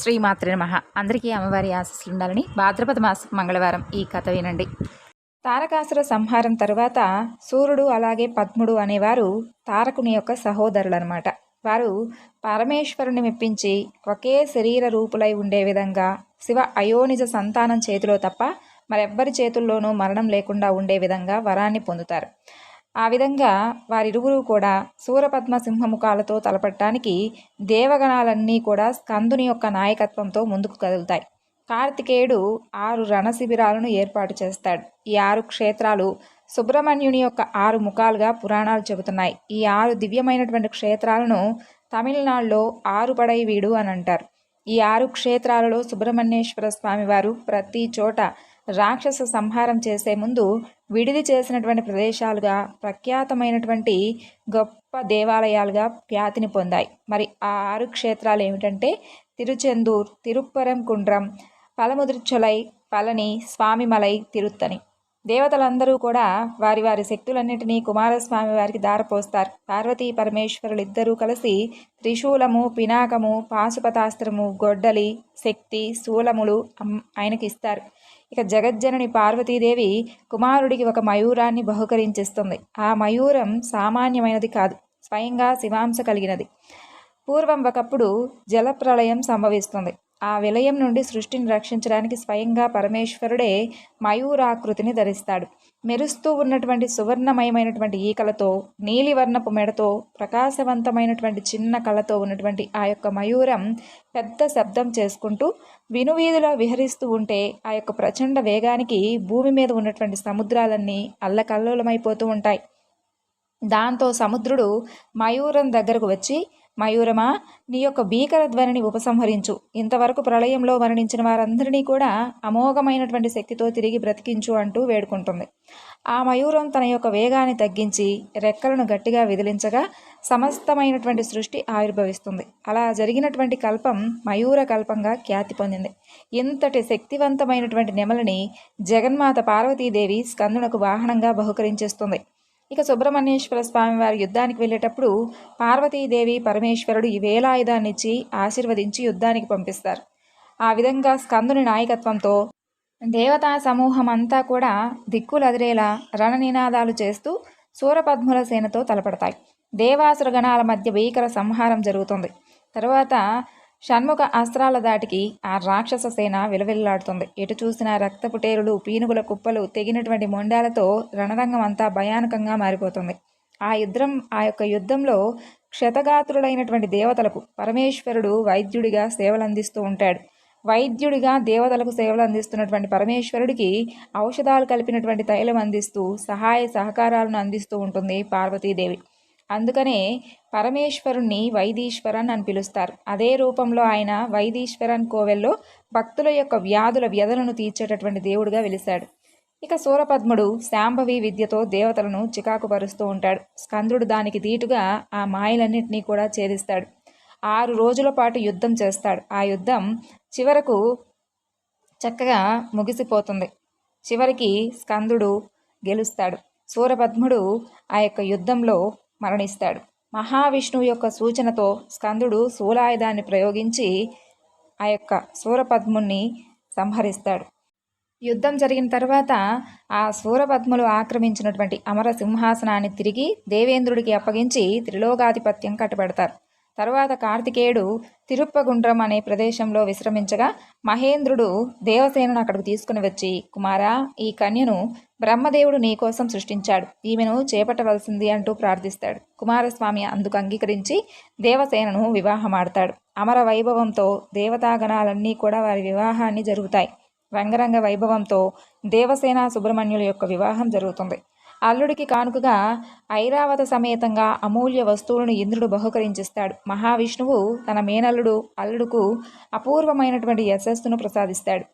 శ్రీమాతృ నమ. అందరికీ అమ్మవారి ఆశస్సులు ఉండాలని భాద్రపద మాసం మంగళవారం ఈ కథ వినండి. తారకాసుర సంహారం తరువాత సూర్యుడు అలాగే పద్ముడు అనేవారు తారకుని యొక్క సహోదరులు అనమాట వారు పరమేశ్వరుని మెప్పించి ఒకే శరీర రూపులై ఉండే విధంగా శివ అయోనిజ సంతానం చేతిలో తప్ప మరెవ్వరి చేతుల్లోనూ మరణం లేకుండా ఉండే విధంగా వరాన్ని పొందుతారు. ఆ విధంగా వారిరువురు కూడా సూరపద్మ సింహముఖాలతో తలపట్టడానికి దేవగణాలన్నీ కూడా స్కందుని యొక్క నాయకత్వంతో ముందుకు కదులుతాయి. కార్తికేయుడు ఆరు రణ శిబిరాలను ఏర్పాటు చేస్తాడు. ఈ ఆరు క్షేత్రాలు సుబ్రహ్మణ్యుని యొక్క ఆరు ముఖాలుగా పురాణాలు చెబుతున్నాయి. ఈ ఆరు దివ్యమైనటువంటి క్షేత్రాలను తమిళనాడులో ఆరుపడై వీడు అని అంటారు. ఈ ఆరు క్షేత్రాలలో సుబ్రహ్మణ్యేశ్వర స్వామివారు ప్రతి చోట రాక్షస సంహారం చేసే ముందు విడిది చేసినటువంటి ప్రదేశాలుగా ప్రఖ్యాతమైనటువంటి గొప్ప దేవాలయాలుగా ఖ్యాతిని పొందాయి. మరి ఆ ఆరు క్షేత్రాలు ఏమిటంటే తిరుచెందూర్ తిరుప్పరం కుండ్రం పలముదుర్చొలై పళని స్వామిమలై తిరుత్తని దేవతలందరూ కూడా వారి వారి శక్తులన్నింటినీ కుమారస్వామి వారికి దారపోస్తారు. పార్వతీ పరమేశ్వరులు ఇద్దరూ కలిసి త్రిశూలము పినాకము పాశుపతాస్త్రము గొడ్డలి శక్తి శూలములు ఆయనకి ఇస్తారు ఇక జగజ్జనని పార్వతీదేవి కుమారుడికి ఒక మయూరాన్ని బహుకరించిస్తుంది. ఆ మయూరం సామాన్యమైనది కాదు స్వయంగా శివాంశ కలిగినది. పూర్వం ఒకప్పుడు జలప్రళయం సంభవిస్తుంది. ఆ విలయం నుండి సృష్టిని రక్షించడానికి స్వయంగా పరమేశ్వరుడే మయూరాకృతిని ధరిస్తాడు. మెరుస్తూ ఉన్నటువంటి సువర్ణమయమైనటువంటి ఈకలతో నీలివర్ణపు మెడతో ప్రకాశవంతమైనటువంటి చిన్న కళతో ఉన్నటువంటి ఆ యొక్క మయూరం పెద్ద శబ్దం చేసుకుంటూ వినువీధిలో విహరిస్తూ ఉంటే ఆ యొక్క ప్రచండ వేగానికి భూమి మీద ఉన్నటువంటి సముద్రాలన్నీ అల్లకల్లోలమైపోతూ ఉంటాయి. దాంతో సముద్రుడు మయూరం దగ్గరకు వచ్చి మయూరమా నీ యొక్క భీకర ధ్వనిని ఉపసంహరించు. ఇంతవరకు ప్రళయంలో మరణించిన వారందరినీ కూడా అమోఘమైనటువంటి శక్తితో తిరిగి బ్రతికించు అంటూ వేడుకుంటుంది. ఆ మయూరం తన యొక్క వేగాన్ని తగ్గించి రెక్కలను గట్టిగా విదిలించగా సమస్తమైనటువంటి సృష్టి ఆవిర్భవిస్తుంది. అలా జరిగినటువంటి కల్పం మయూర కల్పంగా ఖ్యాతి పొందింది. ఇంతటి శక్తివంతమైనటువంటి నెమలని జగన్మాత పార్వతీదేవి స్కందునకు వాహనంగా బహుకరించేస్తుంది. ఇక సుబ్రహ్మణ్యేశ్వర స్వామి వారి యుద్ధానికి వెళ్ళేటప్పుడు పార్వతీదేవి పరమేశ్వరుడు ఈ వేలాయుధాన్ని ఇచ్చి ఆశీర్వదించి యుద్ధానికి పంపిస్తారు. ఆ విధంగా స్కందుని నాయకత్వంతో దేవతా సమూహం అంతా కూడా దిక్కులదిరేలా రణనినాదాలు చేస్తూ సూరపద్ముల సేనతో తలపడతాయి. దేవాసుర గణాల మధ్య భీకర సంహారం జరుగుతుంది. తర్వాత షణ్ముఖ అస్త్రాల దాటికి ఆ రాక్షస సేన విలవిల్లాడుతుంది. ఎటు చూసిన రక్తపుటేరులు పీనుగుల కుప్పలు తెగినటువంటి మొండాలతో రణరంగం అంతా భయానకంగా మారిపోతుంది. ఆ యుద్ధం ఆ యొక్క యుద్ధంలో క్షతగాత్రుడైనటువంటి దేవతలకు పరమేశ్వరుడు వైద్యుడిగా సేవలు అందిస్తూ ఉంటాడు. వైద్యుడిగా దేవతలకు సేవలు అందిస్తున్నటువంటి పరమేశ్వరుడికి ఔషధాలు కలిపినటువంటి తైలం అందిస్తూ సహాయ సహకారాలను అందిస్తూ ఉంటుంది పార్వతీదేవి. అందుకనే పరమేశ్వరుణ్ణి వైదీశ్వరన్ అని పిలుస్తారు. అదే రూపంలో ఆయన వైదీశ్వరన్ కోవెల్లో భక్తుల యొక్క వ్యాధుల వ్యధలను తీర్చేటటువంటి దేవుడిగా వెలిశాడు. ఇక సూరపద్ముడు శాంభవి విద్యతో దేవతలను చికాకుపరుస్తూ ఉంటాడు. స్కందుడు దానికి దీటుగా ఆ మాయలన్నింటినీ కూడా ఛేదిస్తాడు. ఆరు రోజుల పాటు యుద్ధం చేస్తాడు. ఆ యుద్ధం చివరకు చక్కగా ముగిసిపోతుంది. చివరికి స్కందుడు గెలుస్తాడు. సూరపద్ముడు ఆ యొక్క యుద్ధంలో మరణిస్తాడు. మహావిష్ణువు యొక్క సూచనతో స్కందుడు శూలాయుధాన్ని ప్రయోగించి ఆ యొక్క సూరపద్ముని సంహరిస్తాడు. యుద్ధం జరిగిన తర్వాత ఆ సూరపద్ములు ఆక్రమించినటువంటి అమర సింహాసనాన్ని తిరిగి దేవేంద్రుడికి అప్పగించి త్రిలోకాధిపత్యం కట్టబెడతారు. తరువాత కార్తికేయుడు తిరుప్పగుండ్రం అనే ప్రదేశంలో విశ్రమించగా మహేంద్రుడు దేవసేనను అక్కడికి తీసుకుని వచ్చి కుమారా ఈ కన్యను బ్రహ్మదేవుడు నీ కోసం సృష్టించాడు. ఈమెను చేపట్టవలసింది అంటూ ప్రార్థిస్తాడు. కుమారస్వామి అందుకు అంగీకరించి దేవసేనను వివాహమాడతాడు. అమర వైభవంతో దేవతాగణాలన్నీ కూడా వారి వివాహాన్ని జరుగుతాయి. రంగరంగ వైభవంతో దేవసేన సుబ్రహ్మణ్యుల యొక్క వివాహం జరుగుతుంది. అల్లుడికి కానుకగా ఐరావత సమేతంగా అమూల్య వస్తువులను ఇంద్రుడు బహుకరించిస్తాడు. మహావిష్ణువు తన మేనల్లుడు అల్లుడుకు అపూర్వమైనటువంటి యశస్సును ప్రసాదిస్తాడు.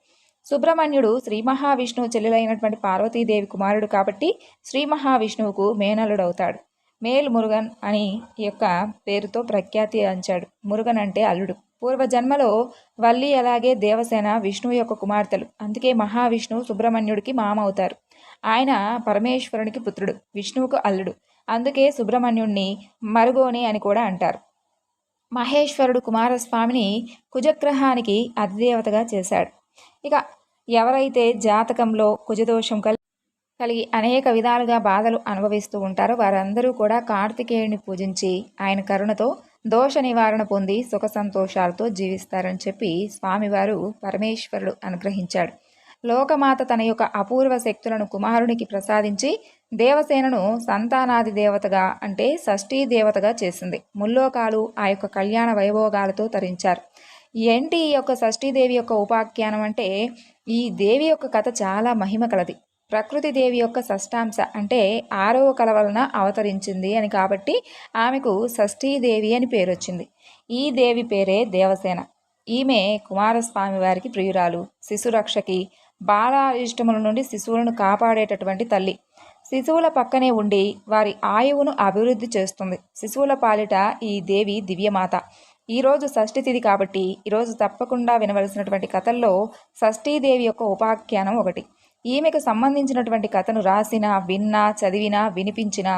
సుబ్రహ్మణ్యుడు శ్రీ మహావిష్ణువు చెల్లెలైనటువంటి పార్వతీదేవి కుమారుడు కాబట్టి శ్రీ మహావిష్ణువుకు మేనల్లుడవుతాడు. మేల్ మురుగన్ అని యొక్క పేరుతో ప్రఖ్యాతి అంచాడు. మురుగన్ అంటే అల్లుడు. పూర్వజన్మలో వల్లి అలాగే దేవసేన విష్ణువు యొక్క కుమార్తెలు. అందుకే మహావిష్ణువు సుబ్రహ్మణ్యుడికి మామ అవుతారు ఆయన పరమేశ్వరునికి పుత్రుడు విష్ణువుకు అల్లుడు. అందుకే సుబ్రహ్మణ్యుణ్ణి మరుగోని అని కూడా అంటారు. మహేశ్వరుడు కుమారస్వామిని కుజగ్రహానికి అధిదేవతగా చేశాడు. ఇక ఎవరైతే జాతకంలో కుజదోషం కలి కలిగి అనేక విధాలుగా బాధలు అనుభవిస్తూ ఉంటారో వారందరూ కూడా కార్తికేయుని పూజించి ఆయన కరుణతో దోష నివారణ పొంది సుఖ సంతోషాలతో జీవిస్తారని చెప్పి స్వామివారు పరమేశ్వరుడు అనుగ్రహించాడు. లోకమాత తన యొక్క అపూర్వ శక్తులను కుమారునికి ప్రసాదించి దేవసేనను సంతానాది దేవతగా అంటే షష్ఠీ దేవతగా చేసింది. ముల్లోకాలు ఆ యొక్క కళ్యాణ వైభోగాలతో తరించారు. ఏంటి ఈ యొక్క షష్ఠీదేవి యొక్క ఉపాఖ్యానం అంటే? ఈ దేవి యొక్క కథ చాలా మహిమ కలది. ప్రకృతి దేవి యొక్క షష్టాంశ అంటే ఆరవ కల వలన అవతరించింది అని కాబట్టి ఆమెకు షష్ఠీదేవి అని పేరు వచ్చింది. ఈ దేవి పేరే దేవసేన. ఈమె కుమారస్వామి వారికి ప్రియురాలు. శిశురక్షకి బాల ఇష్టముల నుండి శిశువులను కాపాడేటటువంటి తల్లి. శిశువుల పక్కనే ఉండి వారి ఆయువును అభివృద్ధి చేస్తుంది. శిశువుల పాలిట ఈ దేవి దివ్యమాత. ఈరోజు షష్ఠి తిథి కాబట్టి ఈరోజు తప్పకుండా వినవలసినటువంటి కథల్లో షష్ఠీదేవి యొక్క ఉపాఖ్యానం ఒకటి. ఈమెకు సంబంధించినటువంటి కథను రాసిన విన్నా చదివినా వినిపించిన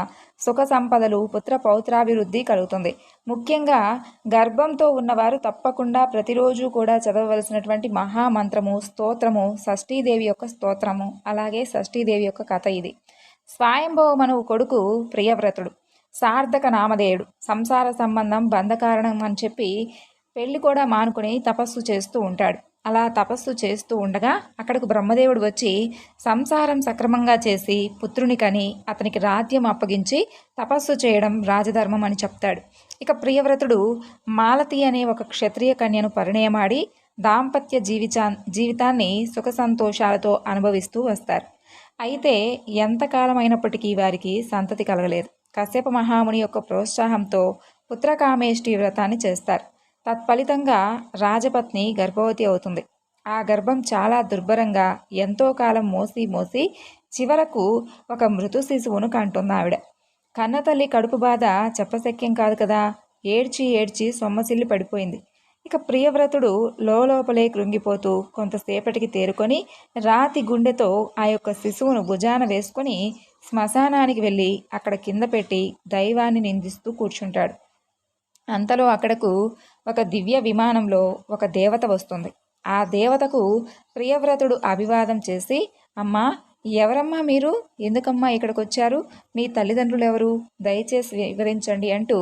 సుఖ సంపదలు పుత్ర పౌత్రాభివృద్ధి కలుగుతుంది. ముఖ్యంగా గర్భంతో ఉన్నవారు తప్పకుండా ప్రతిరోజు కూడా చదవవలసినటువంటి మహామంత్రము స్తోత్రము షష్ఠీదేవి యొక్క స్తోత్రము అలాగే షష్ఠీదేవి యొక్క కథ ఇది. స్వయంభవమనువు కొడుకు ప్రియవ్రతుడు సార్థక నామధేయుడు సంసార సంబంధం బంధకారణం అని చెప్పి పెళ్ళి కూడా మానుకుని తపస్సు చేస్తూ ఉంటాడు. అలా తపస్సు చేస్తూ ఉండగా అక్కడకు బ్రహ్మదేవుడు వచ్చి సంసారం సక్రమంగా చేసి పుత్రుని కని అతనికి రాజ్యం అప్పగించి తపస్సు చేయడం రాజధర్మం అని చెప్తాడు. ఇక ప్రియవ్రతుడు మాలతి అనే ఒక క్షత్రియ కన్యను పరిణయమాడి దాంపత్య జీవితా జీవితాన్ని సుఖ సంతోషాలతో అనుభవిస్తూ వస్తారు. అయితే ఎంతకాలమైనప్పటికీ వారికి సంతతి కలగలేదు. కశ్యప మహాముని యొక్క ప్రోత్సాహంతో పుత్రకామేష్టి వ్రతాన్ని చేస్తారు. తత్ఫలితంగా రాజపత్ని గర్భవతి అవుతుంది. ఆ గర్భం చాలా దుర్భరంగా ఎంతో కాలం మోసి మోసి చివరకు ఒక మృతు శిశువును కంటుంది ఆవిడ. కన్నతల్లి కడుపు బాధ చెప్పశక్యం కాదు కదా. ఏడ్చి ఏడ్చి సొమ్మసిల్లి పడిపోయింది. ఇక ప్రియవ్రతుడు లోపలే కృంగిపోతూ కొంతసేపటికి తేరుకొని రాతి గుండెతో ఆ యొక్క శిశువును భుజాన వేసుకొని శ్మశానానికి వెళ్ళి అక్కడ కింద పెట్టి దైవాన్ని నిందిస్తూ కూర్చుంటాడు. అంతలో అక్కడకు ఒక దివ్య విమానంలో ఒక దేవత వస్తుంది. ఆ దేవతకు ప్రియవ్రతుడు అభివాదం చేసి అమ్మా ఎవరమ్మా మీరు? ఎందుకమ్మా ఇక్కడికి వచ్చారు మీ తల్లిదండ్రులు ఎవరు దయచేసి వివరించండి అంటూ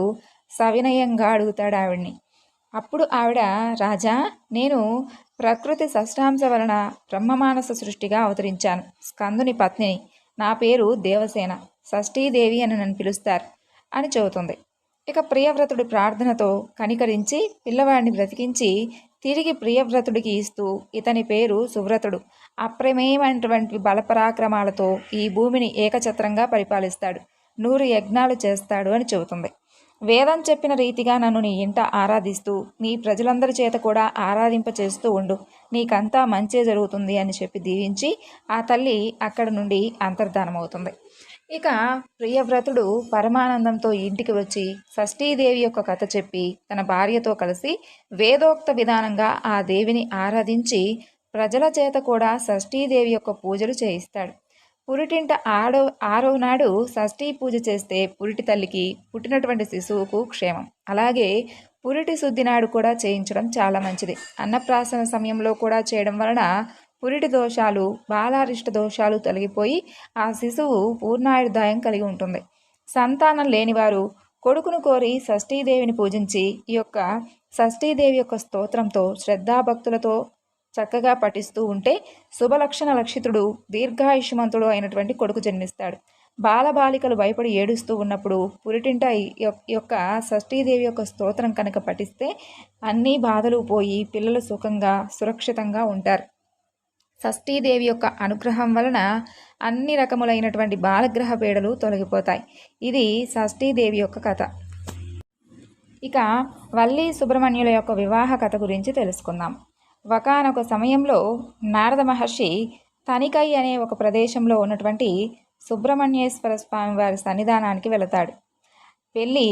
సవినయంగా అడుగుతాడు ఆవిడ్ని. అప్పుడు ఆవిడ రాజా నేను ప్రకృతి షష్టాంశ వలన బ్రహ్మమానస సృష్టిగా అవతరించాను. స్కందుని పత్నిని. నా పేరు దేవసేన. షష్ఠీదేవి అని నన్ను పిలుస్తారు అని చెబుతుంది. ఇక ప్రియవ్రతుడి ప్రార్థనతో కనికరించి పిల్లవాడిని బ్రతికించి తిరిగి ప్రియవ్రతుడికి ఇస్తూ ఇతని పేరు సువ్రతుడు. అప్రమేయమైనటువంటి బలపరాక్రమాలతో ఈ భూమిని ఏకఛత్రంగా పరిపాలిస్తాడు. నూరు యజ్ఞాలు చేస్తాడు అని చెబుతుంది. వేదం చెప్పిన రీతిగా నన్ను నీ ఇంట ఆరాధిస్తూ నీ ప్రజలందరి చేత కూడా ఆరాధింప చేస్తూ ఉండు. నీకంతా మంచే జరుగుతుంది అని చెప్పి దీవించి ఆ తల్లి అక్కడ నుండి అంతర్ధానమవుతుంది. ఇక ప్రియవ్రతుడు పరమానందంతో ఇంటికి వచ్చి షష్ఠీదేవి యొక్క కథ చెప్పి తన భార్యతో కలిసి వేదోక్త విధానంగా ఆ దేవిని ఆరాధించి ప్రజల చేత కూడా షష్ఠీదేవి యొక్క పూజలు చేయిస్తాడు. పురిటింట ఆడో ఆరో నాడు షష్ఠీ పూజ చేస్తే పురిటి తల్లికి పుట్టినటువంటి శిశువుకు క్షేమం. అలాగే పురిటి శుద్ధి నాడు కూడా చేయించడం చాలా మంచిది. అన్నప్రాసన సమయంలో కూడా చేయడం వలన పురిటి దోషాలు బాలారిష్ట దోషాలు తొలగిపోయి ఆ శిశువు పూర్ణాయుర్దాయం కలిగి ఉంటుంది. సంతానం లేనివారు కొడుకును కోరి షష్ఠీదేవిని పూజించి ఈ యొక్క షష్ఠీదేవి యొక్క స్తోత్రంతో శ్రద్ధాభక్తులతో చక్కగా పఠిస్తూ ఉంటే శుభలక్షణ లక్షితుడు దీర్ఘాయుష్మంతుడు అయినటువంటి కొడుకు జన్మిస్తాడు. బాలబాలికలు భయపడి ఏడుస్తూ ఉన్నప్పుడు పురిటింట యొక్క షష్ఠీదేవి యొక్క స్తోత్రం కనుక పఠిస్తే అన్ని బాధలు పోయి పిల్లలు సుఖంగా సురక్షితంగా ఉంటారు. షష్ఠీదేవి యొక్క అనుగ్రహం వలన అన్ని రకములైనటువంటి బాలగ్రహ పీడలు తొలగిపోతాయి. ఇది షష్ఠీదేవి యొక్క కథ. ఇక వల్లి సుబ్రహ్మణ్యుల యొక్క వివాహ కథ గురించి తెలుసుకుందాం. ఒకనొక సమయంలో నారద మహర్షి తనికై అనే ఒక ప్రదేశంలో ఉన్నటువంటి సుబ్రహ్మణ్యేశ్వర స్వామి వారి సన్నిధానానికి వెళతాడు. వెళ్ళి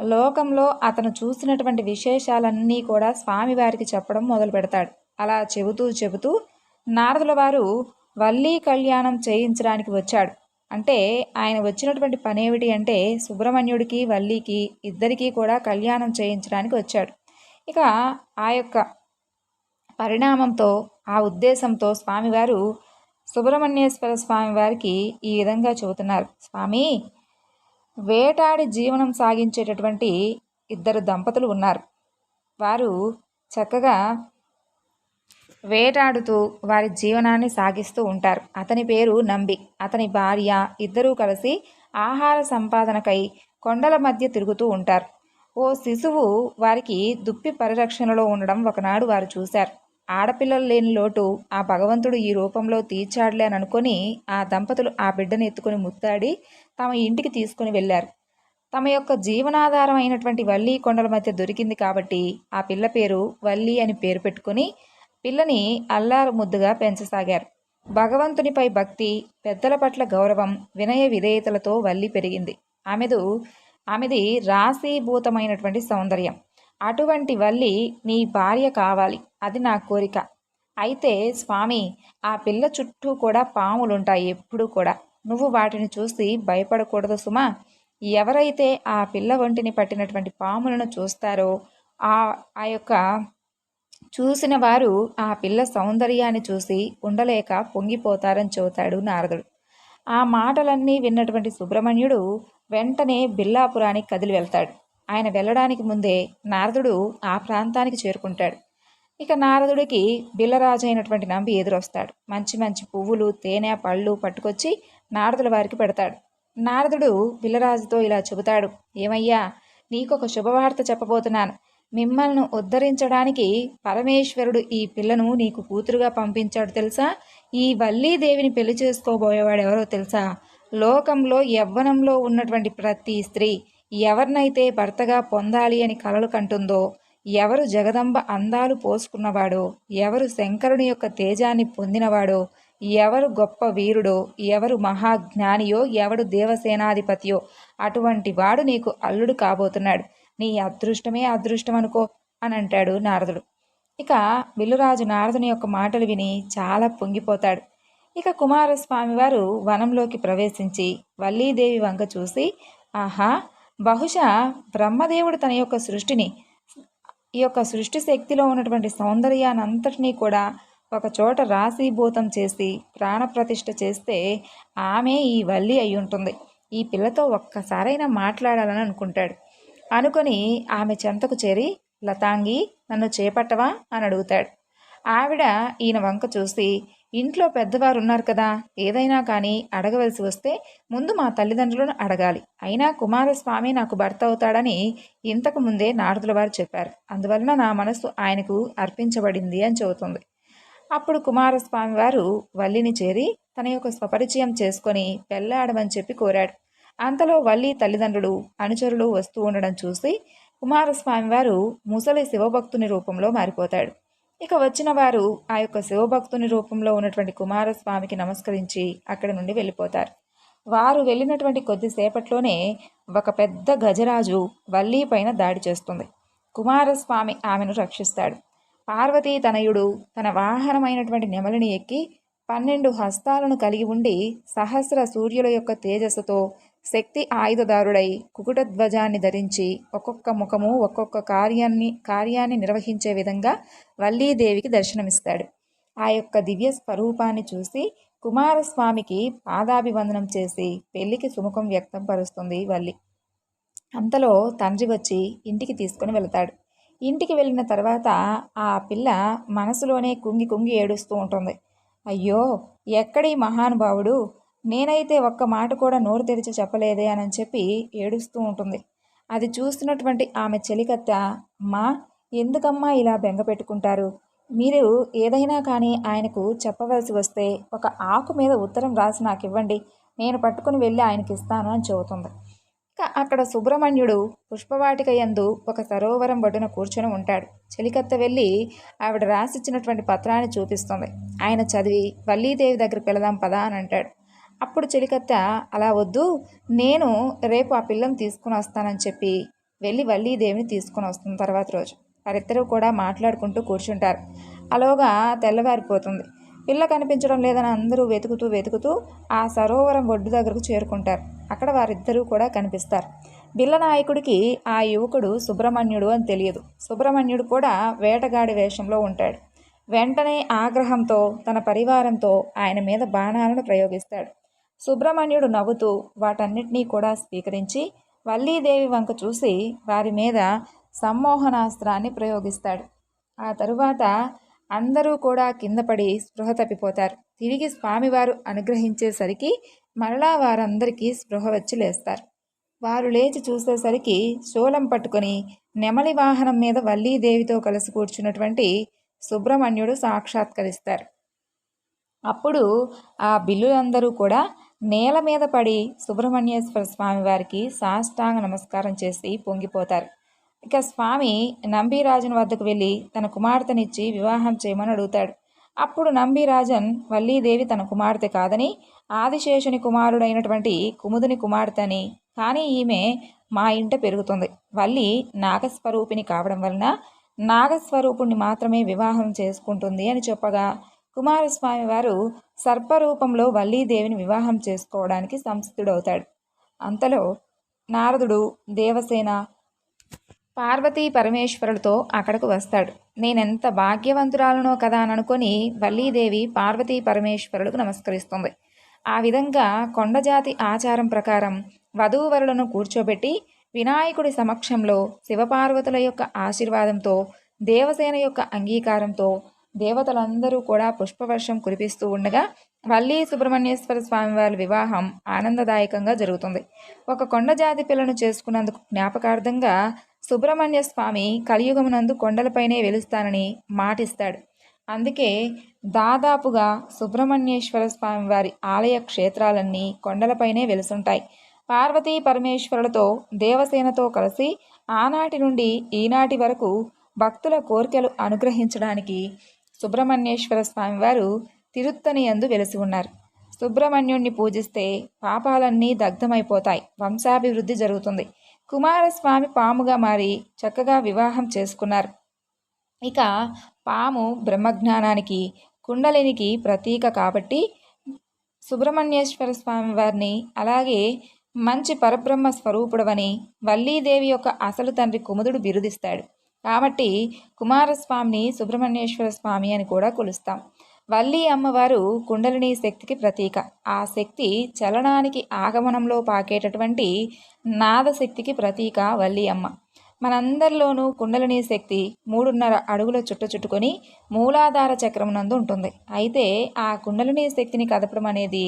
లోకంలో అతను చూసినటువంటి విశేషాలన్నీ కూడా స్వామివారికి చెప్పడం మొదలు పెడతాడు అలా చెబుతూ చెబుతూ నారదుల వారు వల్లీ కళ్యాణం చేయించడానికి వచ్చాడు. అంటే ఆయన వచ్చినటువంటి పని ఏమిటి అంటే సుబ్రహ్మణ్యుడికి వల్లికి ఇద్దరికీ కూడా కళ్యాణం చేయించడానికి వచ్చాడు. ఇక ఆ యొక్క పరిణామంతో ఆ ఉద్దేశంతో స్వామివారు సుబ్రహ్మణ్యేశ్వర స్వామి వారికి ఈ విధంగా చెబుతున్నారు. స్వామి వేటాడి జీవనం సాగించేటటువంటి ఇద్దరు దంపతులు ఉన్నారు. వారు చక్కగా వేటాడుతూ వారి జీవనాన్ని సాగిస్తూ ఉంటారు. అతని పేరు నంబి. అతని భార్య ఇద్దరూ కలిసి ఆహార సంపాదనకై కొండల మధ్య తిరుగుతూ ఉంటారు. ఓ శిశువు వారికి దుప్పి పరిరక్షణలో ఉండడం ఒకనాడు వారు చూశారు. ఆడపిల్లలు లేని లోటు ఆ భగవంతుడు ఈ రూపంలో తీర్చాడులే అని అనుకుని ఆ దంపతులు ఆ బిడ్డను ఎత్తుకొని ముత్తాడి తమ ఇంటికి తీసుకుని వెళ్ళారు. తమ యొక్క జీవనాధారం అయినటువంటి వల్లి కొండల మధ్య దొరికింది కాబట్టి ఆ పిల్ల పేరు వల్లి అని పేరు పెట్టుకుని పిల్లని అల్లారు ముద్దుగా పెంచసాగారు. భగవంతునిపై భక్తి పెద్దల పట్ల గౌరవం వినయ విధేయతలతో వల్లి పెరిగింది. ఆమెదు ఆమెది రాశీభూతమైనటువంటి సౌందర్యం. అటువంటి వల్లి నీ భార్య కావాలి అది నా కోరిక. అయితే స్వామి ఆ పిల్ల చుట్టూ కూడా పాములుంటాయి ఎప్పుడూ కూడా. నువ్వు వాటిని చూసి భయపడకూడదు సుమా. ఎవరైతే ఆ పిల్ల ఒంటిని పట్టినటువంటి పాములను చూస్తారో ఆ ఆ యొక్క చూసిన వారు ఆ పిల్ల సౌందర్యాన్ని చూసి ఉండలేక పొంగిపోతారని చెబుతాడు నారదుడు. ఆ మాటలన్నీ విన్నటువంటి సుబ్రహ్మణ్యుడు వెంటనే బిల్లాపురానికి కదిలి వెళ్తాడు. ఆయన వెళ్ళడానికి ముందే నారదుడు ఆ ప్రాంతానికి చేరుకుంటాడు. ఇక నారదుడికి బిల్లరాజు అయినటువంటి నంబి ఎదురొస్తాడు. మంచి మంచి పువ్వులు తేనె పళ్ళు పట్టుకొచ్చి నారదుల వారికి పెడతాడు. నారదుడు బిల్లరాజుతో ఇలా చెబుతాడు ఏమయ్యా నీకొక శుభవార్త చెప్పబోతున్నాను. మిమ్మల్ని ఉద్ధరించడానికి పరమేశ్వరుడు ఈ పిల్లను నీకు కూతురుగా పంపించాడు తెలుసా? ఈ వల్లీదేవిని పెళ్ళి చేసుకోబోయేవాడు ఎవరో తెలుసా? లోకంలో యవ్వనంలో ఉన్నటువంటి ప్రతి స్త్రీ ఎవరినైతే భర్తగా పొందాలి అని కలలు కంటుందో ఎవరు జగదంబ అందాలు పోసుకున్నవాడో ఎవరు శంకరుని యొక్క తేజాన్ని పొందినవాడో ఎవరు గొప్ప వీరుడో ఎవరు మహాజ్ఞానియో ఎవడు దేవసేనాధిపతియో అటువంటి వాడు నీకు అల్లుడు కాబోతున్నాడు. నీ అదృష్టమే అదృష్టం అనుకో అని అంటాడు నారదుడు. ఇక విల్లురాజు నారదుని యొక్క మాటలు విని చాలా పొంగిపోతాడు. ఇక కుమారస్వామి వారు వనంలోకి ప్రవేశించి వల్లీదేవి వంక చూసి ఆహా బహుశా బ్రహ్మదేవుడు తన యొక్క సృష్టిని ఈ యొక్క సృష్టి శక్తిలో ఉన్నటువంటి సౌందర్యానంతటినీ కూడా ఒక చోట రాశీభూతం చేసి ప్రాణప్రతిష్ఠ చేస్తే ఆమె ఈ వల్లి అయి ఉంటుంది. ఈ పిల్లతో ఒక్కసారైనా మాట్లాడాలని అనుకుంటాడు. అనుకొని ఆమె చెంతకు చేరి లతాంగి నన్ను చేపట్టవా? అని అడుగుతాడు. ఆవిడ ఈయన వంక చూసి ఇంట్లో పెద్దవారు ఉన్నారు కదా ఏదైనా కానీ అడగవలసి వస్తే ముందు మా తల్లిదండ్రులను అడగాలి. అయినా కుమారస్వామి నాకు భర్త అవుతాడని ఇంతకు ముందే నారదుల వారు చెప్పారు. అందువలన నా మనసు ఆయనకు అర్పించబడింది అని చెబుతుంది. అప్పుడు కుమారస్వామి వారు వల్లిని చేరి తన యొక్క స్వపరిచయం చేసుకొని పెళ్ళాడమని చెప్పి కోరాడు. అంతలో వల్లి తల్లిదండ్రులు అనుచరులు వస్తూ ఉండడం చూసి కుమారస్వామి వారు ముసలి శివభక్తుని రూపంలో మారిపోతాడు. ఇక వచ్చిన వారు ఆ యొక్క శివభక్తుని రూపంలో ఉన్నటువంటి కుమారస్వామికి నమస్కరించి అక్కడి నుండి వెళ్ళిపోతారు. వారు వెళ్ళినటువంటి కొద్దిసేపట్లోనే ఒక పెద్ద గజరాజు వల్లి పైన దాడి చేస్తుంది. కుమారస్వామి ఆమెను రక్షిస్తాడు. పార్వతీ తనయుడు తన వాహనమైనటువంటి నెమలిని ఎక్కి పన్నెండు హస్తాలను కలిగి ఉండి సహస్ర సూర్యుల యొక్క తేజస్సుతో శక్తి ఆయుధదారుడై కుకుటధ్వజాన్ని ధరించి ఒక్కొక్క ముఖము ఒక్కొక్క కార్యాన్ని కార్యాన్ని నిర్వహించే విధంగా వల్లీదేవికి దర్శనమిస్తాడు. ఆ యొక్క దివ్య స్వరూపాన్ని చూసి కుమారస్వామికి పాదాభివందనం చేసి పెళ్ళికి సుముఖం వ్యక్తం పరుస్తుంది వల్లి. అంతలో తండ్రి వచ్చి ఇంటికి తీసుకుని వెళతాడు. ఇంటికి వెళ్ళిన తర్వాత ఆ పిల్ల మనసులోనే కుంగి కుంగి ఏడుస్తూ ఉంటుంది. అయ్యో ఎక్కడి మహానుభావుడు నేనైతే ఒక్క మాట కూడా నోరు తెరిచి చెప్పలేదే అని చెప్పి ఏడుస్తూ ఉంటుంది. అది చూస్తున్నటువంటి ఆమె చెలికత్త అమ్మా ఎందుకమ్మా ఇలా బెంగ పెట్టుకుంటారు? మీరు ఏదైనా కానీ ఆయనకు చెప్పవలసి వస్తే ఒక ఆకు మీద ఉత్తరం రాసి నాకు ఇవ్వండి నేను పట్టుకుని వెళ్ళి ఆయనకి ఇస్తాను అని చెబుతుంది. ఇక అక్కడ సుబ్రహ్మణ్యుడు పుష్పవాటిక యందు ఒక సరోవరం ఒడ్డున కూర్చొని ఉంటాడు. చెలికత్త వెళ్ళి ఆవిడ రాసిచ్చినటువంటి పత్రాన్ని చూపిస్తుంది. ఆయన చదివి వల్లీదేవి దగ్గరికి వెళదాం పదా అని అంటాడు. అప్పుడు చెలికత్త అలా వద్దు. నేను రేపు ఆ పిల్లని తీసుకుని వస్తానని చెప్పి వెళ్ళి వల్లీదేవిని తీసుకుని వస్తుంది తర్వాత రోజు. వారిద్దరూ కూడా మాట్లాడుకుంటూ కూర్చుంటారు. అలోగా తెల్లవారిపోతుంది. పిల్ల కనిపించడం లేదని అందరూ వెతుకుతూ వెతుకుతూ ఆ సరోవరం ఒడ్డు దగ్గరకు చేరుకుంటారు. అక్కడ వారిద్దరూ కూడా కనిపిస్తారు. బిల్ల నాయకుడికి ఆ యువకుడు సుబ్రహ్మణ్యుడు అని తెలియదు. సుబ్రహ్మణ్యుడు కూడా వేటగాడి వేషంలో ఉంటాడు. వెంటనే ఆగ్రహంతో తన పరివారంతో ఆయన మీద బాణాలను ప్రయోగిస్తాడు. సుబ్రహ్మణ్యుడు నవ్వుతూ వాటన్నిటినీ కూడా స్వీకరించి వల్లీదేవి వంక చూసి వారి మీద సమ్మోహనాస్త్రాన్ని ప్రయోగిస్తాడు. ఆ తరువాత అందరూ కూడా కిందపడి స్పృహ తప్పిపోతారు. తిరిగి స్వామివారు అనుగ్రహించేసరికి మరలా వారందరికీ స్పృహ వచ్చి లేస్తారు. వారు లేచి చూసేసరికి శూలం పట్టుకొని నెమలి వాహనం మీద వల్లీదేవితో కలిసి కూర్చున్నటువంటి సుబ్రహ్మణ్యుడు సాక్షాత్కరిస్తారు. అప్పుడు ఆ బిల్లులందరూ కూడా నేల మీద పడి సుబ్రహ్మణ్యేశ్వర స్వామి వారికి సాష్టాంగ నమస్కారం చేసి పొంగిపోతారు. ఇక స్వామి నంబీరాజన్ వద్దకు వెళ్ళి తన కుమార్తెనిచ్చి వివాహం చేయమని అడుగుతాడు. అప్పుడు నంబీరాజన్ వల్లీదేవి తన కుమార్తె కాదని ఆదిశేషుని కుమారుడైనటువంటి కుముదుని కుమార్తె అని. కానీ ఈమె మా ఇంట పెరుగుతుంది. వల్లి నాగస్వరూపిణి కావడం వలన నాగస్వరూపుణ్ణి మాత్రమే వివాహం చేసుకుంటుంది అని చెప్పగా కుమారస్వామి వారు సర్పరూపంలో వల్లీదేవిని వివాహం చేసుకోవడానికి సంసిద్ధుడవుతాడు. అంతలో నారదుడు దేవసేన పార్వతీ పరమేశ్వరులతో అక్కడకు వస్తాడు. నేనెంత భాగ్యవంతురాలనో కదా అని అనుకొని వల్లీదేవి పార్వతీ పరమేశ్వరులకు నమస్కరిస్తుంది. ఆ విధంగా కొండజాతి ఆచారం ప్రకారం వధూవరులను కూర్చోబెట్టి వినాయకుడి సమక్షంలో శివపార్వతుల యొక్క ఆశీర్వాదంతో దేవసేన యొక్క అంగీకారంతో దేవతలందరూ కూడా పుష్పవర్షం కురిపిస్తూ ఉండగా వల్లి సుబ్రహ్మణ్యేశ్వర స్వామి వారి వివాహం ఆనందదాయకంగా జరుగుతుంది. ఒక కొండజాతి పిల్లను చేసుకున్నందుకు జ్ఞాపకార్థంగా సుబ్రహ్మణ్య స్వామి కలియుగమునందు కొండలపైనే వెలుస్తానని మాటిస్తాడు. అందుకే దాదాపుగా సుబ్రహ్మణ్యేశ్వర స్వామి వారి ఆలయ క్షేత్రాలన్నీ కొండలపైనే వెలుసుంటాయి. పార్వతీ పరమేశ్వరులతో దేవసేనతో కలిసి ఆనాటి నుండి ఈనాటి వరకు భక్తుల కోరికలు అనుగ్రహించడానికి సుబ్రహ్మణ్యేశ్వర స్వామివారు తిరుత్తని యందు వెలిసి ఉన్నారు. సుబ్రహ్మణ్యుణ్ణి పూజిస్తే పాపాలన్నీ దగ్ధమైపోతాయి. వంశాభివృద్ధి జరుగుతుంది. కుమారస్వామి పాముగా మారి చక్కగా వివాహం చేసుకున్నారు. ఇక పాము బ్రహ్మజ్ఞానానికి కుండలినికి ప్రతీక కాబట్టి సుబ్రహ్మణ్యేశ్వర స్వామి వారిని అలాగే మంచి పరబ్రహ్మ స్వరూపుడవని వల్లీదేవి యొక్క అసలు తండ్రి కుముదుడు బిరుదిస్తాడు. కాబట్టి కుమారస్వామిని సుబ్రహ్మణ్యేశ్వర స్వామి అని కూడా కొలుస్తాం. వల్లి అమ్మవారు కుండలిని శక్తికి ప్రతీక. ఆ శక్తి చలనానికి ఆగమనంలో పాకేటటువంటి నాదశక్తికి ప్రతీక వల్లి అమ్మ. మనందరిలోనూ కుండలిని శక్తి మూడున్నర అడుగుల చుట్ట చుట్టుకొని మూలాధార చక్రం నందు ఉంటుంది. అయితే ఆ కుండలిని శక్తిని కదపడం అనేది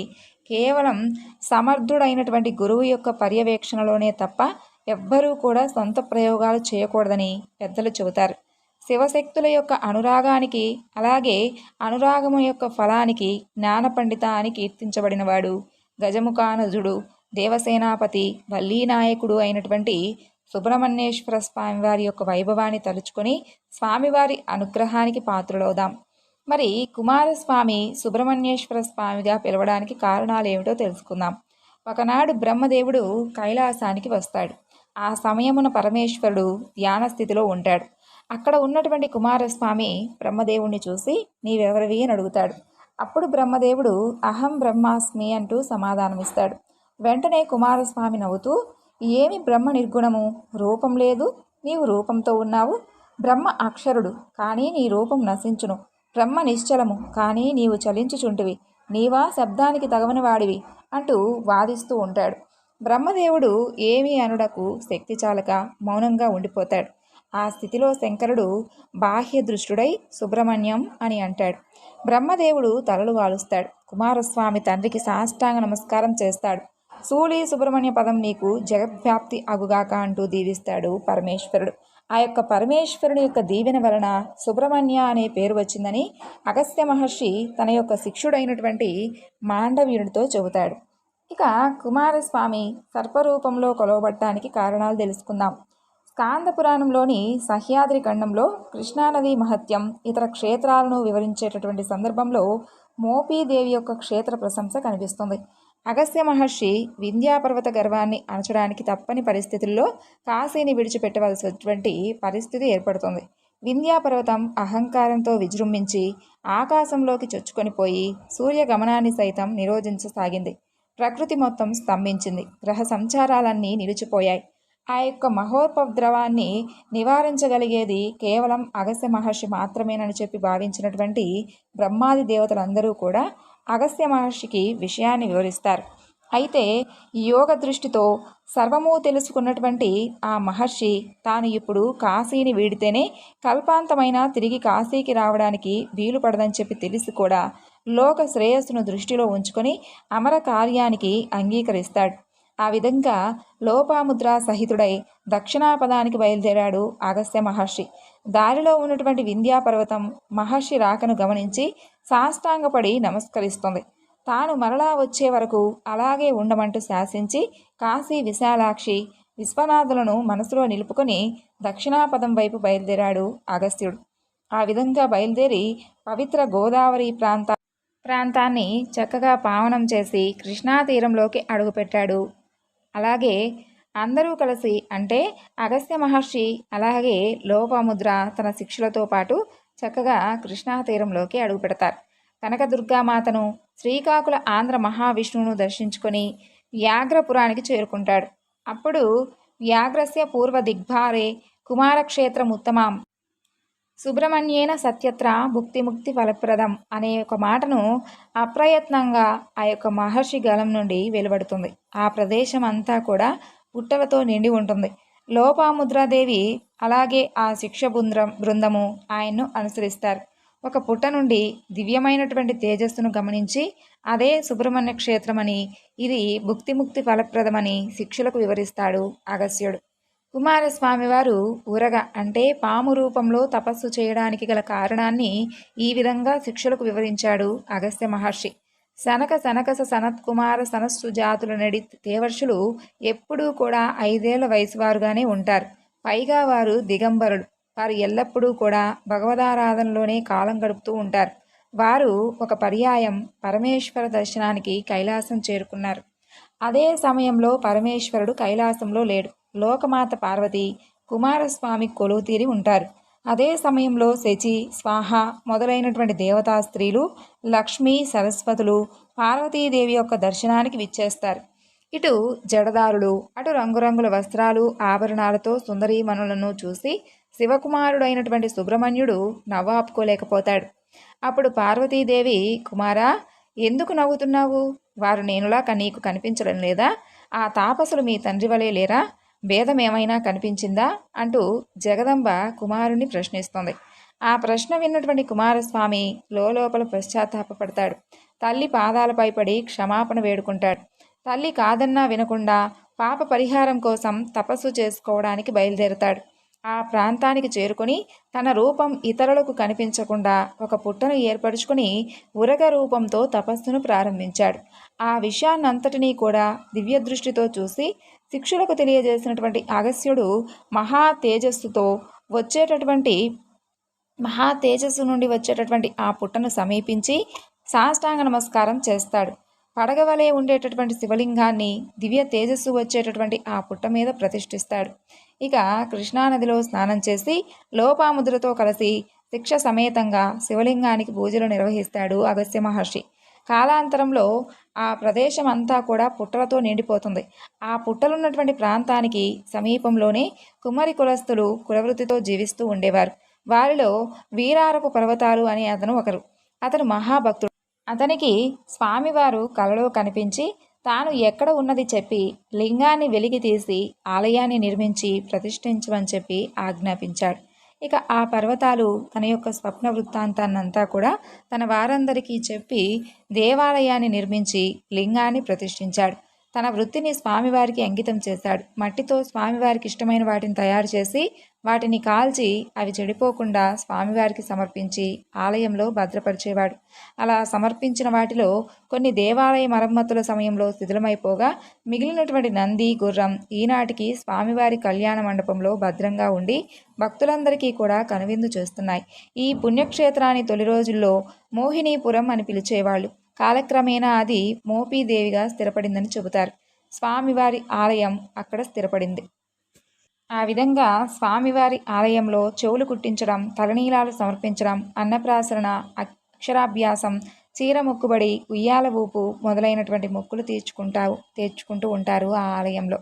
కేవలం సమర్థుడైనటువంటి గురువు యొక్క పర్యవేక్షణలోనే తప్ప ఎవ్వరూ కూడా సొంత ప్రయోగాలు చేయకూడదని పెద్దలు చెబుతారు. శివశక్తుల యొక్క అనురాగానికి అలాగే అనురాగము యొక్క ఫలానికి జ్ఞాన పండిత అని కీర్తించబడినవాడు గజముఖానజుడు దేవసేనాపతి వల్లీనాయకుడు అయినటువంటి సుబ్రహ్మణ్యేశ్వర స్వామివారి యొక్క వైభవాన్ని తలుచుకొని స్వామివారి అనుగ్రహానికి పాత్రులవుదాం. మరి కుమారస్వామి సుబ్రహ్మణ్యేశ్వర స్వామిగా పిలవడానికి కారణాలు ఏమిటో తెలుసుకుందాం. ఒకనాడు బ్రహ్మదేవుడు కైలాసానికి వస్తాడు. ఆ సమయమున పరమేశ్వరుడు ధ్యాన స్థితిలో ఉంటాడు. అక్కడ ఉన్నటువంటి కుమారస్వామి బ్రహ్మదేవుణ్ణి చూసి నీవెవరివి? అని అడుగుతాడు. అప్పుడు బ్రహ్మదేవుడు అహం బ్రహ్మాస్మి అంటూ సమాధానమిస్తాడు. వెంటనే కుమారస్వామి నవ్వుతూ ఏమి బ్రహ్మ నిర్గుణము? రూపం లేదు. నీవు రూపంతో ఉన్నావు. బ్రహ్మ అక్షరుడు కానీ నీ రూపం నశించును. బ్రహ్మ నిశ్చలము కానీ నీవు చలించుచుంటివి. నీవా శబ్దానికి తగవని వాడివి అంటూ వాదిస్తూ ఉంటాడు. బ్రహ్మదేవుడు ఏమి అనుడకు శక్తి చాలక మౌనంగా ఉండిపోతాడు. ఆ స్థితిలో శంకరుడు బాహ్య దృష్టుడై సుబ్రహ్మణ్యం అని అంటాడు. బ్రహ్మదేవుడు తలలు వాలుస్తాడు. కుమారస్వామి తండ్రికి సాష్టాంగ నమస్కారం చేస్తాడు. సూళి సుబ్రహ్మణ్య పదం నీకు జగద్వ్యాప్తి అగుగాక అంటూ దీవిస్తాడు పరమేశ్వరుడు. ఆ యొక్క పరమేశ్వరుని యొక్క దీవెన వలన సుబ్రహ్మణ్య అనే పేరు వచ్చిందని అగస్త్య మహర్షి తన యొక్క శిష్యుడైనటువంటి మాండవీయుడితో చెబుతాడు. ఇక కుమారస్వామి సర్పరూపంలో కొలవబడటానికి కారణాలు తెలుసుకుందాం. స్కాంద పురాణంలోని సహ్యాద్రి ఖండంలో కృష్ణానది మహత్యం ఇతర క్షేత్రాలను వివరించేటటువంటి సందర్భంలో మోపీదేవి యొక్క క్షేత్ర ప్రశంస కనిపిస్తుంది. అగస్త్య మహర్షి వింధ్యాపర్వత గర్వాన్ని అణచడానికి తప్పని పరిస్థితుల్లో కాశీని విడిచిపెట్టవలసినటువంటి పరిస్థితి ఏర్పడుతుంది. వింధ్యాపర్వతం అహంకారంతో విజృంభించి ఆకాశంలోకి చొచ్చుకొని పోయి సూర్యగమనాన్ని సైతం నిరోధించసాగింది. ప్రకృతి మొత్తం స్తంభించింది. గ్రహ సంచారాలన్నీ నిలిచిపోయాయి. ఆ యొక్క మహోపద్రవాన్ని నివారించగలిగేది కేవలం అగస్త్య మహర్షి మాత్రమేనని చెప్పి భావించినటువంటి బ్రహ్మాది దేవతలందరూ కూడా అగస్త్య మహర్షికి విషయాన్ని వివరిస్తారు. అయితే యోగ దృష్టితో సర్వము తెలుసుకున్నటువంటి ఆ మహర్షి తాను ఇప్పుడు కాశీని వీడితేనే కల్పాంతమైన తిరిగి కాశీకి రావడానికి వీలు పడదని చెప్పి తెలిసి కూడా లోక శ్రేయస్సును దృష్టిలో ఉంచుకొని అమర కార్యానికి అంగీకరిస్తాడు. ఆ విధంగా లోపాముద్ర సహితుడై దక్షిణాపదానికి బయలుదేరాడు అగస్త్య మహర్షి. దారిలో ఉన్నటువంటి వింధ్యా పర్వతం మహర్షి రాకను గమనించి సాష్టాంగపడి నమస్కరిస్తుంది. తాను మరలా వచ్చే వరకు అలాగే ఉండమంటూ శాసించి కాశీ విశాలాక్షి విశ్వనాథులను మనసులో నిలుపుకొని దక్షిణాపదం వైపు బయలుదేరాడు అగస్త్యుడు. ఆ విధంగా బయలుదేరి పవిత్ర గోదావరి ప్రాంత ప్రాంతాన్ని చక్కగా పావనం చేసి కృష్ణా తీరంలోకి అడుగుపెట్టాడు. అలాగే అందరూ కలిసి అంటే అగస్త్య మహర్షి అలాగే లోపముద్ర తన శిక్షలతో పాటు చక్కగా కృష్ణా తీరంలోకి అడుగుపెడతారు. కనకదుర్గామాతను శ్రీకాకుళ ఆంధ్ర మహావిష్ణువును దర్శించుకొని వ్యాఘ్రపురానికి చేరుకుంటాడు. అప్పుడు వ్యాఘ్రస్య పూర్వ దిగ్భారే కుమారక్షేత్రం ఉత్తమాం సుబ్రహ్మణ్యేన సత్యత్ర భుక్తిముక్తి ఫలప్రదం అనే ఒక మాటను అప్రయత్నంగా ఆ యొక్క మహర్షి గలం నుండి వెలువడుతుంది. ఆ ప్రదేశం అంతా కూడా పుట్టలతో నిండి ఉంటుంది. లోపాముద్రాదేవి అలాగే ఆ శిక్ష బృందం బృందము ఆయన్ను అనుసరిస్తారు. ఒక పుట్ట నుండి దివ్యమైనటువంటి తేజస్సును గమనించి అదే సుబ్రహ్మణ్య క్షేత్రమని ఇది భుక్తిముక్తి ఫలప్రదమని శిక్షలకు వివరిస్తాడు అగస్యుడు కుమారస్వామి వారు ఉరగ అంటే పాము రూపంలో తపస్సు చేయడానికి గల కారణాన్ని ఈ విధంగా శిక్షలకు వివరించాడు అగస్త్య మహర్షి. సనక సనకస సనత్ కుమార సనస్సు జాతుల నడి దేవర్షులు ఎప్పుడూ కూడా ఐదేళ్ళ వయసు వారుగానే ఉంటారు. పైగా వారు దిగంబరులు. వారు ఎల్లప్పుడూ కూడా భగవదారాధనలోనే కాలం గడుపుతూ ఉంటారు. వారు ఒక పర్యాయం పరమేశ్వర దర్శనానికి కైలాసం చేరుకున్నారు. అదే సమయంలో పరమేశ్వరుడు కైలాసంలో లేడు. లోకమాత పార్వతి కుమారస్వామి కొలువు తీరి ఉంటారు. అదే సమయంలో శచి స్వాహ మొదలైనటువంటి దేవతా స్త్రీలు లక్ష్మీ సరస్వతులు పార్వతీదేవి యొక్క దర్శనానికి విచ్చేస్తారు. ఇటు జడదారులు అటు రంగురంగుల వస్త్రాలు ఆభరణాలతో సుందరీమణులను చూసి శివకుమారుడైనటువంటి సుబ్రహ్మణ్యుడు నవ్వాపుకోలేకపోతాడు. అప్పుడు పార్వతీదేవి కుమారా ఎందుకు నవ్వుతున్నావు? వారు నేనులా నీకు కనిపించడం లేదా? ఆ తాపసులు మీ తండ్రి వలె లేరా? భేదం ఏమైనా కనిపించిందా? అంటూ జగదంబ కుమారుణ్ణి ప్రశ్నిస్తుంది. ఆ ప్రశ్న విన్నటువంటి కుమారస్వామి లోపల పశ్చాత్తాపడతాడు తల్లి పాదాలపై పడి క్షమాపణ వేడుకుంటాడు. తల్లి కాదన్నా వినకుండా పాప పరిహారం కోసం తపస్సు చేసుకోవడానికి బయలుదేరుతాడు. ఆ ప్రాంతానికి చేరుకొని తన రూపం ఇతరులకు కనిపించకుండా ఒక పుట్టను ఏర్పరుచుకుని ఉరగ రూపంతో తపస్సును ప్రారంభించాడు. ఆ విషయాన్నంతటినీ కూడా దివ్య దృష్టితో చూసి శిక్షులకు తెలియజేసినటువంటి అగస్యుడు మహా తేజస్సుతో వచ్చేటటువంటి మహా తేజస్సు నుండి వచ్చేటటువంటి ఆ పుట్టను సమీపించి సాష్టాంగ నమస్కారం చేస్తాడు. పడగవలే ఉండేటటువంటి శివలింగాన్ని దివ్య తేజస్సు వచ్చేటటువంటి ఆ పుట్ట మీద ప్రతిష్ఠిస్తాడు. ఇక కృష్ణానదిలో స్నానం చేసి లోపాముద్రతో కలిసి శిక్ష సమేతంగా శివలింగానికి పూజలు నిర్వహిస్తాడు అగస్త్య మహర్షి. కాలాంతరంలో ఆ ప్రదేశం అంతా కూడా పుట్టలతో నిండిపోతుంది. ఆ పుట్టలున్నటువంటి ప్రాంతానికి సమీపంలోనే కుమ్మరి కులస్తులు కులవృత్తితో జీవిస్తూ ఉండేవారు. వారిలో వీరారపు పర్వతాలు అనే అతను ఒకరు. అతను మహాభక్తుడు. అతనికి స్వామివారు కలలో కనిపించి తాను ఎక్కడ ఉన్నది చెప్పి లింగాన్ని వెలికి తీసి ఆలయాన్ని నిర్మించి ప్రతిష్ఠించమని చెప్పి ఆజ్ఞాపించాడు. ఇక ఆ పర్వతాలు తన యొక్క స్వప్న వృత్తాంతాన్నంతా కూడా తన వారందరికీ చెప్పి దేవాలయాన్ని నిర్మించి లింగాన్ని ప్రతిష్ఠించాడు. తన వృత్తిని స్వామివారికి అంకితం చేశాడు. మట్టితో స్వామివారికి ఇష్టమైన వాటిని తయారు చేసి వాటిని కాల్చి అవి చెడిపోకుండా స్వామివారికి సమర్పించి ఆలయంలో భద్రపరిచేవాడు. అలా సమర్పించిన వాటిలో కొన్ని దేవాలయ మరమ్మతుల సమయంలో శిథిలమైపోగా మిగిలినటువంటి నంది గుర్రం ఈనాటికి స్వామివారి కళ్యాణ మండపంలో భద్రంగా ఉండి భక్తులందరికీ కూడా కనువిందు చేస్తున్నాయి. ఈ పుణ్యక్షేత్రాన్ని తొలి రోజుల్లో మోహినీపురం అని పిలిచేవాళ్ళు. కాలక్రమేణా అది మోపీదేవిగా స్థిరపడిందని చెబుతారు. స్వామివారి ఆలయం అక్కడ స్థిరపడింది. ఆ విధంగా స్వామివారి ఆలయంలో చెవులు కుట్టించడం తలనీలాలు సమర్పించడం అన్నప్రాసరణ అక్షరాభ్యాసం చీర మొక్కుబడి ఉయ్యాల ఊపు మొదలైనటువంటి మొక్కులు తీర్చుకుంటావు తీర్చుకుంటూ ఉంటారు ఆ ఆలయంలో.